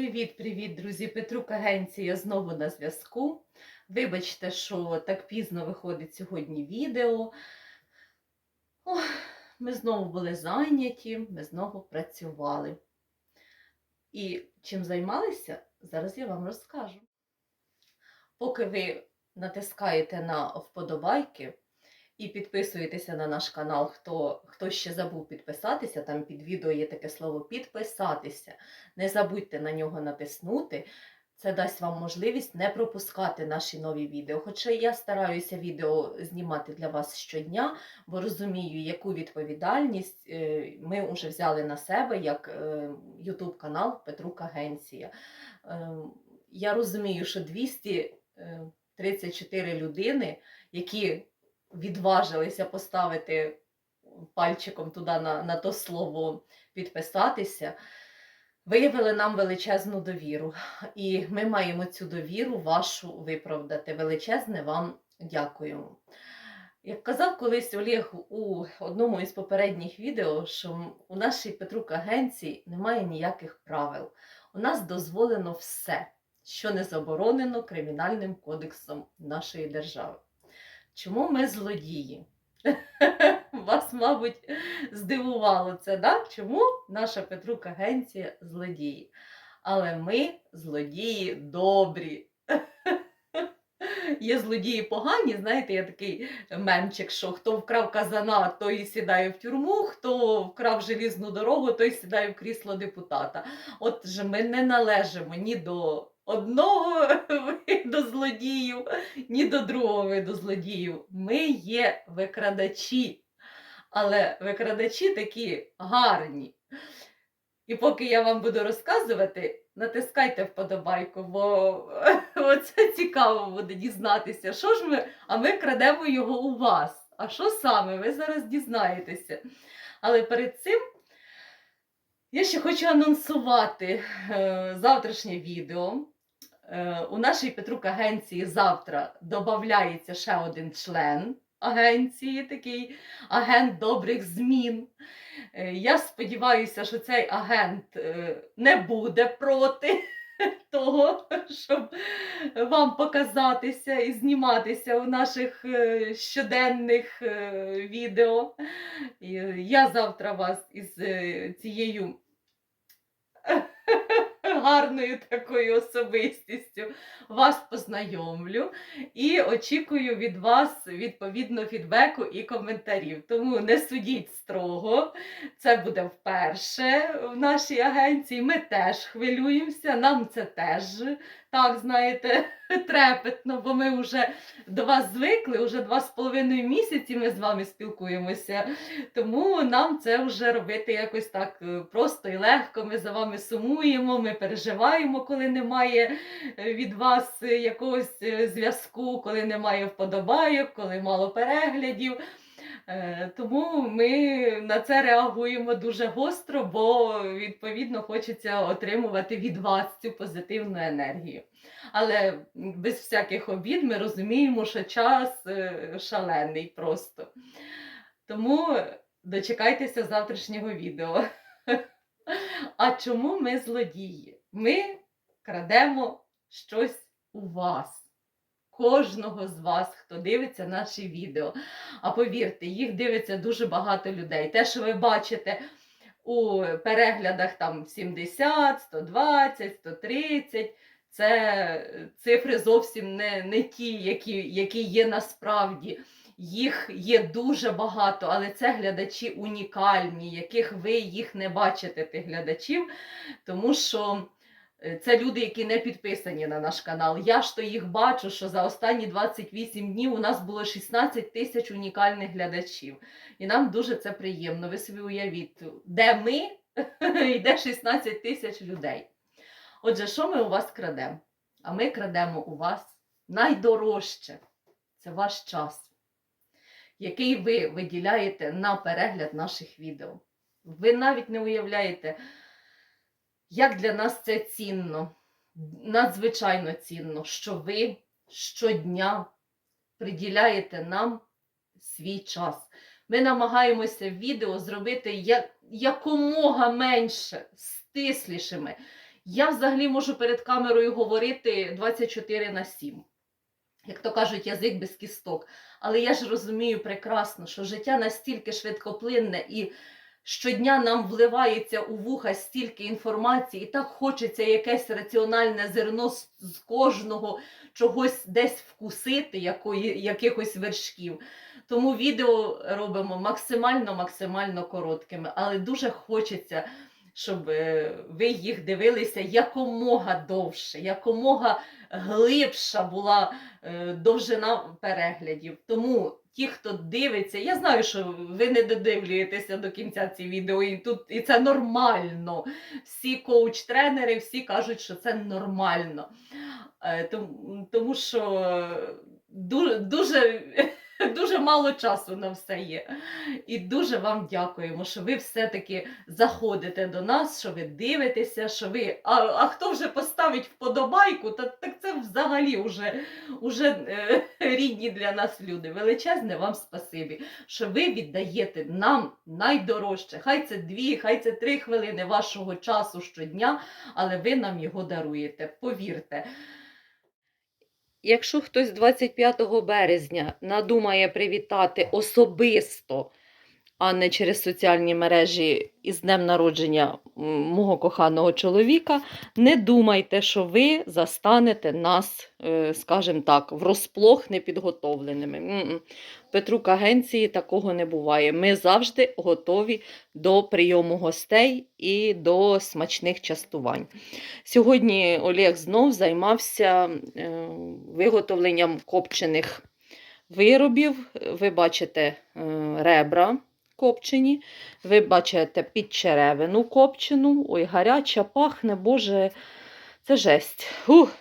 Привіт-привіт, друзі! Петрук Агенція знову на зв'язку. Вибачте, що так пізно виходить сьогодні відео. Ох, ми знову були зайняті, ми знову працювали. І чим займалися, зараз я вам розкажу. Поки ви натискаєте на вподобайки і підписуєтеся на наш канал, хто, хто ще забув підписатися, там під відео є таке слово підписатися. Не забудьте на нього натиснути. Це дасть вам можливість не пропускати наші нові відео. Хоча я стараюся відео знімати для вас щодня, бо розумію, яку відповідальність е, ми вже взяли на себе як е, YouTube канал Петрук Агенція. Е, Я розумію, що 234 людини, які відважилися поставити пальчиком туди на, на то слово підписатися, виявили нам величезну довіру. І ми маємо цю довіру вашу виправдати. Величезне вам дякуємо. Як казав колись Олег у одному із попередніх відео, що у нашій Петрук агенції немає ніяких правил. У нас дозволено все, що не заборонено Кримінальним кодексом нашої держави. Чому ми злодії? Вас, мабуть, здивувало це, да? чому наша Петрук агенція злодії? Але ми злодії добрі. Є злодії погані, знаєте, є такий мемчик, що хто вкрав казана, той сідає в тюрму, хто вкрав желізну дорогу, той сідає в крісло депутата. От же ми не належимо ні до одного виду злодіїв, ні до другого виду злодіїв. Ми є викрадачі, але викрадачі такі гарні. І поки я вам буду розказувати, натискайте вподобайку, бо це цікаво буде дізнатися, що ж ми, а ми крадемо його у вас. А що саме? Ви зараз дізнаєтеся. Але перед цим я ще хочу анонсувати е, завтрашнє відео. Е, у нашій Петрук агенції завтра додається ще один член агенції, такий агент добрих змін. Е, Я сподіваюся, що цей агент е, не буде проти того, щоб вам показатися і зніматися у наших щоденних відео. Я завтра вас із цією гарною такою особистістю вас познайомлю і очікую від вас відповідно фідбеку і коментарів. Тому не судіть строго, це буде вперше в нашій агенції. Ми теж хвилюємося, нам це теж так, знаєте, трепетно, бо ми вже до вас звикли, вже два з половиною місяці ми з вами спілкуємося. Тому нам це вже робити якось так е, просто і легко. Ми за вами сумуємо, ми переживаємо, коли немає е, від вас е, якогось зв'язку, коли немає вподобайок, коли мало переглядів. Е, Тому ми на це реагуємо дуже гостро, бо відповідно хочеться отримувати від вас цю позитивну енергію. Але без всяких обід ми розуміємо, що час е, шалений просто. Тому дочекайтеся завтрашнього відео. А чому ми злодії? Ми крадемо щось у вас. Кожного з вас, хто дивиться наші відео. А повірте, їх дивиться дуже багато людей. Те, що ви бачите у переглядах там 70, 120, 130, це цифри зовсім не, не ті, які, які є насправді. Їх є дуже багато, але це глядачі унікальні, яких ви їх не бачите, тих глядачів, тому що е, це люди, які не підписані на наш канал. Я ж то їх бачу, що за останні 28 днів у нас було 16 тисяч унікальних глядачів. І нам дуже це приємно. Ви собі уявіть, де ми і де 16 тисяч людей. Отже, що ми у вас крадемо? А ми крадемо у вас найдорожче це ваш час який ви виділяєте на перегляд наших відео. Ви навіть не уявляєте, як для нас це цінно, надзвичайно цінно, що ви щодня приділяєте нам свій час. Ми намагаємося відео зробити як, якомога менше, стислішими. Я взагалі можу перед камерою говорити 24 на 7. Як то кажуть, язик без кісток. Але я ж розумію прекрасно, що життя настільки швидкоплинне і щодня нам вливається у вуха стільки інформації, і так хочеться якесь раціональне зерно з, кожного чогось десь вкусити, якої, якихось вершків. Тому відео робимо максимально максимально короткими, але дуже хочеться, щоб е, ви їх дивилися якомога довше, якомога глибша була е, довжина переглядів. Тому ті, хто дивиться, я знаю, що ви не додивлюєтеся до кінця ці відео, і тут і це нормально. Всі коуч-тренери, всі кажуть, що це нормально. Е, Тому, що дуже, дуже, дуже мало часу на все є. І дуже вам дякуємо, що ви все-таки заходите до нас, що ви дивитеся, що ви. А, а хто вже поставить вподобайку, та, так це взагалі вже, уже е, рідні для нас люди. Величезне вам спасибі, що ви віддаєте нам найдорожче. Хай це дві, хай це три хвилини вашого часу щодня, але ви нам його даруєте. Повірте. Якщо хтось 25 березня надумає привітати особисто, а не через соціальні мережі із днем народження мого коханого чоловіка, не думайте, що ви застанете нас, е, скажімо так, врозплох непідготовленими. Петрук агенції такого не буває. Ми завжди готові до прийому гостей і до смачних частувань. Сьогодні Олег знов займався е, виготовленням копчених виробів. Ви бачите е, ребра копчені, ви бачите підчеревину копчену. Ой, гаряча, пахне, боже, це жесть. Ух,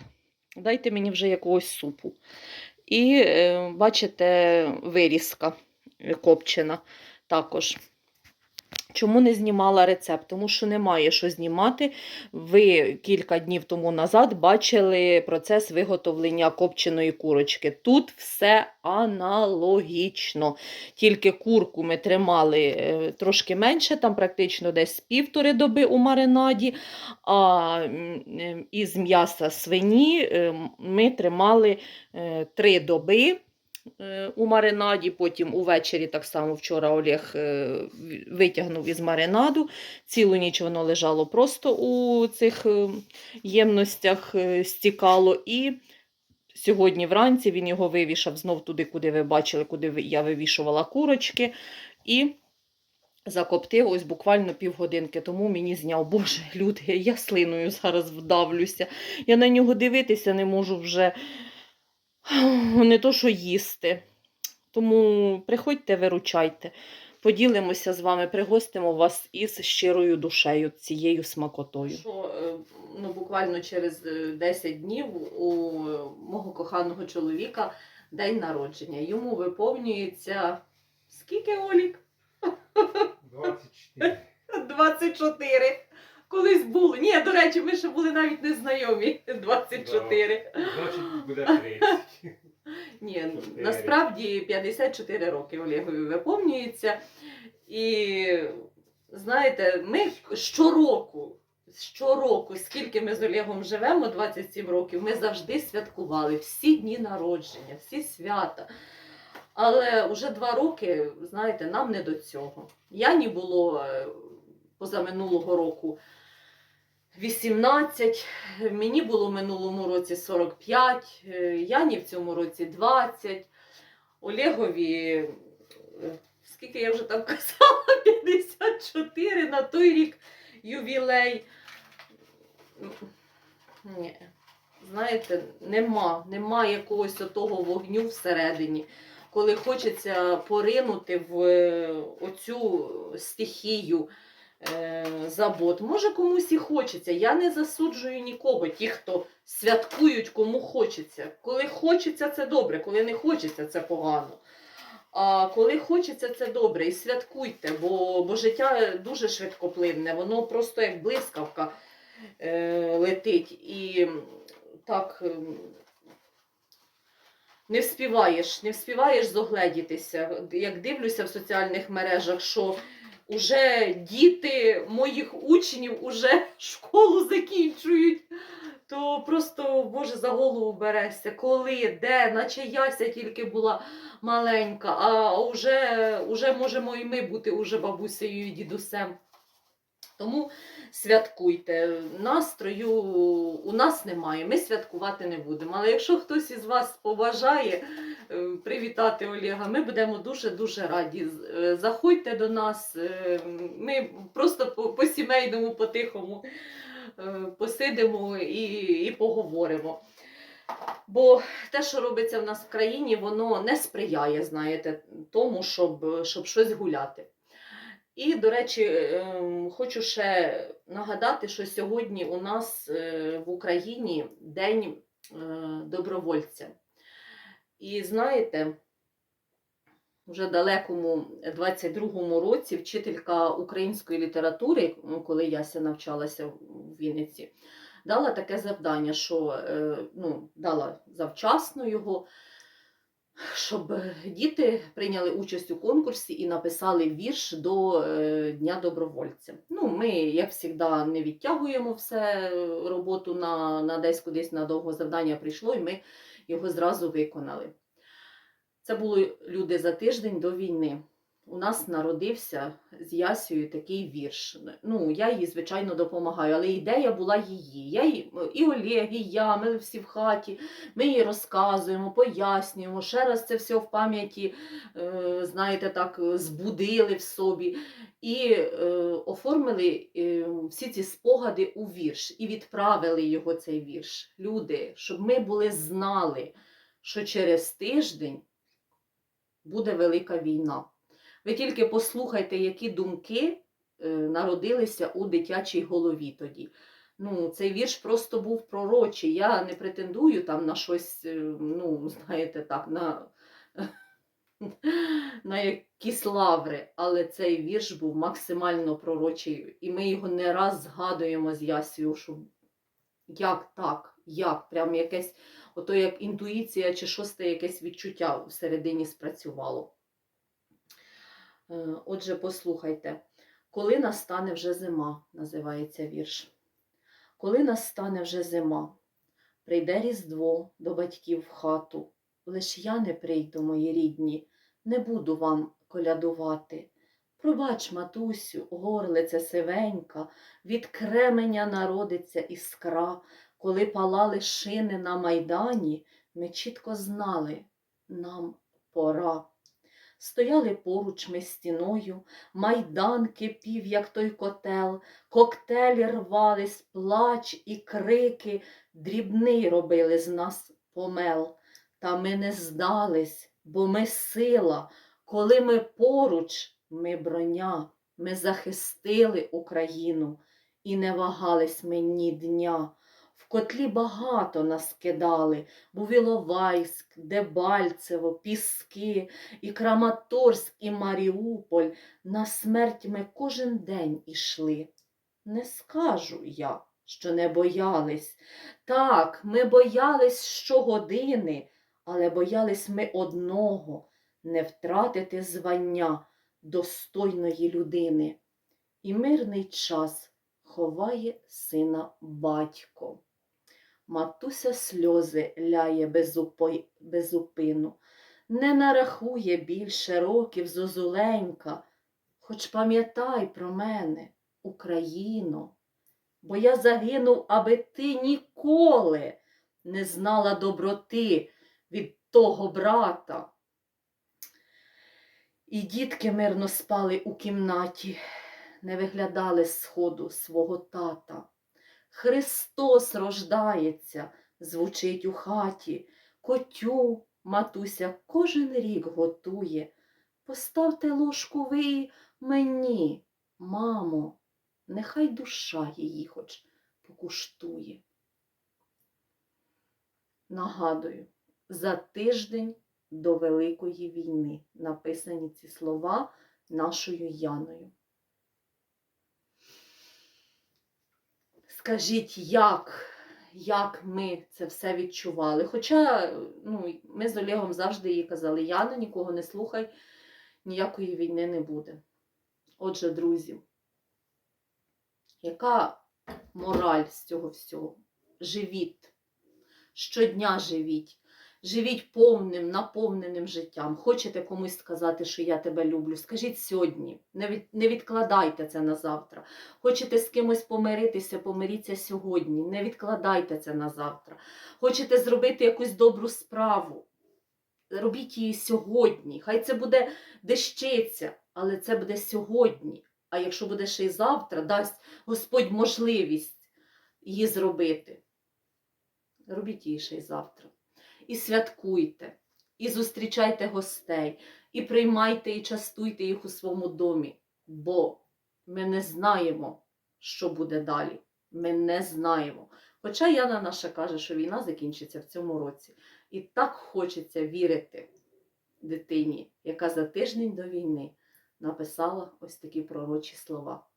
дайте мені вже якогось супу. І е, бачите, вирізка копчена також. Чому не знімала рецепт? Тому що немає що знімати. Ви кілька днів тому назад бачили процес виготовлення копченої курочки. Тут все аналогічно. Тільки курку ми тримали е, трошки менше, там практично десь півтори доби у маринаді. А із м'яса свині е, ми тримали е, три доби у маринаді. Потім увечері, так само вчора Олег е, витягнув із маринаду. Цілу ніч воно лежало просто у цих е, ємностях, е, стікало. І сьогодні вранці він його вивішав знов туди, куди ви бачили, куди я вивішувала курочки. І закоптив ось буквально півгодинки тому мені зняв. Боже, люди, я слиною зараз вдавлюся. Я на нього дивитися не можу вже не то, що їсти. Тому приходьте, виручайте. Поділимося з вами, пригостимо вас із щирою душею, цією смакотою. Що, е, ну, буквально через е, 10 днів у мого коханого чоловіка день народження. Йому виповнюється скільки Олік? 24. 24. Колись було. Ні, до речі, ми ще були навіть не знайомі. 24. Значить буде 30. Ні, Чотири. насправді 54 роки Олегові виповнюється. І знаєте, ми щороку, щороку, скільки ми з Олегом живемо, 27 років, ми завжди святкували всі дні народження, всі свята. Але вже два роки, знаєте, нам не до цього. Яні було е, позаминулого року 18, мені було в минулому році 45, е, Яні в цьому році 20, Олегові, е, скільки я вже там казала, 54 на той рік ювілей. Ні. Знаєте, нема, нема якогось того вогню всередині, коли хочеться поринути в е, оцю стихію забот. Може, комусь і хочеться. Я не засуджую нікого, ті, хто святкують, кому хочеться. Коли хочеться, це добре, коли не хочеться, це погано. А коли хочеться, це добре. І святкуйте, бо, бо життя дуже швидкоплинне, воно просто як блискавка е, летить. І так. ем, Не вспіваєш, не вспіваєш зогледітися. Як дивлюся в соціальних мережах, що уже діти моїх учнів уже школу закінчують. То просто, Боже, за голову берешся, коли, де, наче яся тільки була маленька, а вже, вже можемо і ми бути уже бабусею і дідусем. Тому святкуйте. Настрою у нас немає, ми святкувати не будемо. Але якщо хтось із вас побажає е, привітати Олега, ми будемо дуже-дуже раді. Е, Заходьте до нас, е, ми просто по- по-сімейному, по-тихому посидимо і, і поговоримо. Бо те, що робиться в нас в країні, воно не сприяє, знаєте, тому, щоб, щоб щось гуляти. І, до речі, ем, хочу ще нагадати, що сьогодні у нас е, в Україні День е, добровольця. І знаєте, вже далекому 22-му році вчителька української літератури, ну, коли Яся навчалася в Вінниці, дала таке завдання, що е, ну, дала завчасно його, щоб діти прийняли участь у конкурсі і написали вірш до е, Дня добровольця. Ну, ми, як завжди, не відтягуємо все е, роботу на, на десь кудись на довго завдання прийшло, і ми його зразу виконали. Це були люди за тиждень до війни. У нас народився з Ясею такий вірш. Ну, я їй, звичайно, допомагаю, але ідея була її. Я їй, і Олег, і я, ми всі в хаті, ми їй розказуємо, пояснюємо. Ще раз це все в пам'яті, е, знаєте, так, збудили в собі. І е, оформили е, всі ці спогади у вірш і відправили його цей вірш. Люди, щоб ми були знали, що через тиждень буде велика війна. Ви тільки послухайте, які думки е, народилися у дитячій голові тоді. Ну, цей вірш просто був пророчий. Я не претендую там на щось, е, ну, знаєте, так, на, на якісь лаври, але цей вірш був максимально пророчий, і ми його не раз згадуємо з Ясію, що як так, як, прям якесь, ото як інтуїція чи шосте якесь відчуття всередині спрацювало. Е, Отже, послухайте, коли настане вже зима, називається вірш. Коли настане вже зима, прийде Різдво до батьків в хату, лиш я не прийду, мої рідні, не буду вам колядувати. Пробач, матусю, горлиця сивенька, від кременя народиться іскра, коли палали шини на майдані, ми чітко знали, нам пора. Стояли поруч ми стіною, майдан кипів, як той котел, коктейлі рвались, плач і крики, дрібний робили з нас помел. Та ми не здались, бо ми сила, коли ми поруч, ми броня, ми захистили Україну і не вагались ми ні дня. Котлі багато нас кидали, був Іловайськ, Дебальцево, Піски, і Краматорськ, і Маріуполь. На смерть ми кожен день ішли. Не скажу я, що не боялись. Так, ми боялись щогодини, але боялись ми одного не втратити звання достойної людини. І мирний час ховає сина батько. Матуся сльози ляє безупину, не нарахує більше років зозуленька, хоч пам'ятай про мене, Україно, бо я загинув, аби ти ніколи не знала доброти від того брата. І дітки мирно спали у кімнаті, не виглядали з сходу свого тата. Христос рождається, звучить у хаті, котю матуся кожен рік готує. Поставте ложку ви мені, мамо, нехай душа її хоч покуштує. Нагадую, за тиждень до Великої війни написані ці слова нашою Яною. Скажіть, як, як ми це все відчували? Хоча ну, ми з Олегом завжди їй казали, Яна, нікого не слухай, ніякої війни не буде. Отже, друзі, яка мораль з цього всього? Живіть. Щодня живіть. Живіть повним, наповненим життям. Хочете комусь сказати, що я тебе люблю? Скажіть сьогодні. Не, від, не відкладайте це на завтра. Хочете з кимось помиритися, помиріться сьогодні. Не відкладайте це на завтра. Хочете зробити якусь добру справу. Робіть її сьогодні. Хай це буде дещиця, але це буде сьогодні. А якщо буде ще й завтра, дасть Господь можливість її зробити. Робіть її ще й завтра. І святкуйте, і зустрічайте гостей, і приймайте і частуйте їх у своєму домі. Бо ми не знаємо, що буде далі. Ми не знаємо. Хоча Яна наша каже, що війна закінчиться в цьому році. І так хочеться вірити дитині, яка за тиждень до війни написала ось такі пророчі слова.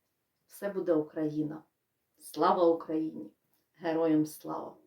Все буде Україна. Слава Україні! Героям слава!